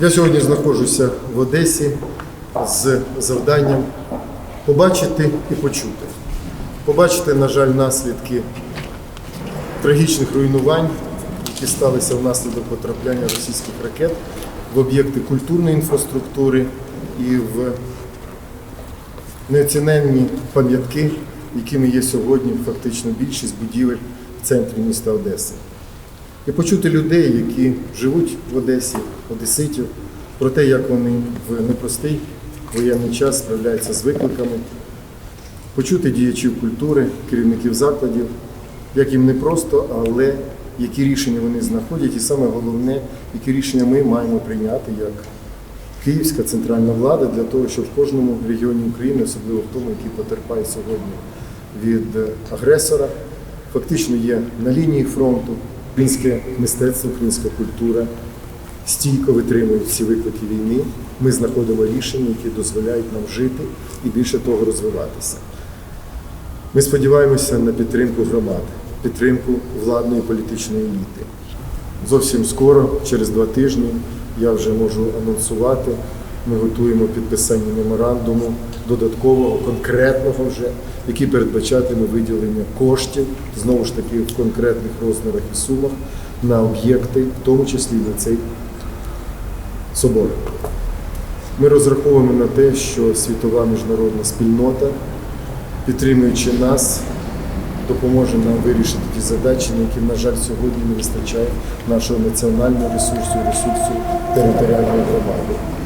Я сьогодні знаходжуся в Одесі з завданням побачити і почути. Побачити, на жаль, наслідки трагічних руйнувань, які сталися внаслідок потрапляння російських ракет в об'єкти культурної інфраструктури і в неоціненні пам'ятки, якими є сьогодні фактично більшість будівель в центрі міста Одеси. І почути людей, які живуть в Одесі, одеситів, про те, як вони в непростий воєнний час справляються з викликами, почути діячів культури, керівників закладів, як їм непросто, але які рішення вони знаходять, і саме головне, які рішення ми маємо прийняти як київська центральна влада для того, щоб в кожному регіоні України, особливо в тому, який потерпає сьогодні від агресора, фактично є на лінії фронту. Українське мистецтво, українська культура стійко витримують всі виклики війни. Ми знаходимо рішення, які дозволяють нам жити і більше того розвиватися. Ми сподіваємося на підтримку громад, підтримку владної політичної еліти. Зовсім скоро, через два тижні, я вже можу анонсувати. Ми готуємо підписання меморандуму додаткового, конкретного вже, який передбачатиме виділення коштів, знову ж таки в конкретних розмірах і сумах на об'єкти, в тому числі на цей собор. Ми розраховуємо на те, що світова міжнародна спільнота, підтримуючи нас, допоможе нам вирішити ті задачі, на які, на жаль, сьогодні не вистачає нашого національного ресурсу, ресурсу територіальної громади.